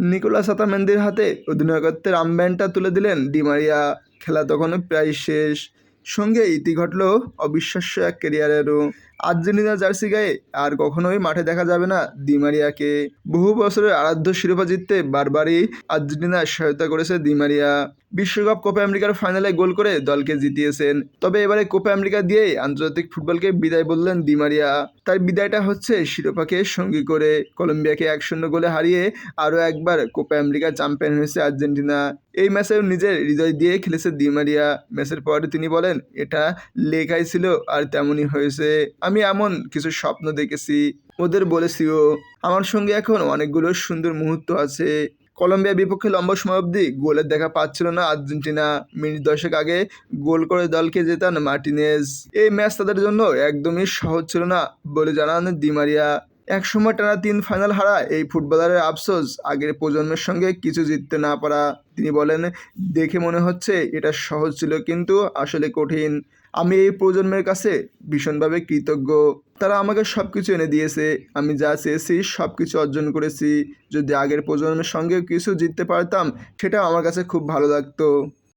Nicolas আতামেন্দির হাতে অধিনায়কত্বের আমব্যানটা তুলে দিলেন ডিমারিয়া খেলা তখনও প্রায় শেষ। সঙ্গে ইতি ঘটল অবিশ্বাস্য এক ক্যারিয়ারেরও আর্জেন্টিনা জার্সি গায়ে আর কখনোই মাঠে দেখা যাবে না দিমারিয়াকে বহু বছরের আরাধ্য শিরোপা জিততে বারবারই আর্জেন্টিনার সহায়তা করেছে দিমারিয়া বিশ্বকাপ কোপা আমেরিকার ফাইনালে গোল করে দলকে জিতিয়েছেন। তবে এবারে কোপা আমেরিকা দিয়েই আন্তর্জাতিক ফুটবলকে বিদায় বললেন দিমারিয়া তার বিদায়টা হচ্ছে শিরোপাকে সঙ্গী করে। কলম্বিয়াকে এক শূন্য গোলে হারিয়ে আরও একবার কোপা আমেরিকা চ্যাম্পিয়ন হয়েছে আর্জেন্টিনা। এই ম্যাচেও নিজের হৃদয় দিয়ে খেলেছে দিমারিয়া ম্যাচের পরে তিনি বলেন, এটা লেখাই ছিল আর তেমনই হয়েছে। আমি এমন কিছু স্বপ্ন দেখেছি। ওদের বলেছিও, আমার সঙ্গে এখন অনেকগুলো সুন্দর মুহূর্ত আছে। কলম্বিয়া বিপক্ষে লম্বা সময় অবধি গোলের দেখা পাচ্ছিল না আর্জেন্টিনা। মিনিট দশেক আগে গোল করে দলকে জেতান মার্টিনেজ। এই ম্যাচ তাদের জন্য একদমই সহজ ছিল না বলে জানান দিমারিয়া এক সময় টানা তিন ফাইনাল হারা। এই ফুটবলারের আফসোস আগের প্রজন্মের সঙ্গে কিছু জিততে না পারা। তিনি বলেন, দেখে মনে হচ্ছে এটা সহজ ছিল কিন্তু আসলে কঠিন। আমি এই প্রজন্মের কাছে ভীষণভাবে কৃতজ্ঞ। তারা আমাকে সব কিছু এনে দিয়েছে। আমি যা চেয়েছি সব কিছু অর্জন করেছি। যদি আগের প্রজন্মের সঙ্গে কিছু জিততে পারতাম সেটা আমার কাছে খুব ভালো লাগতো।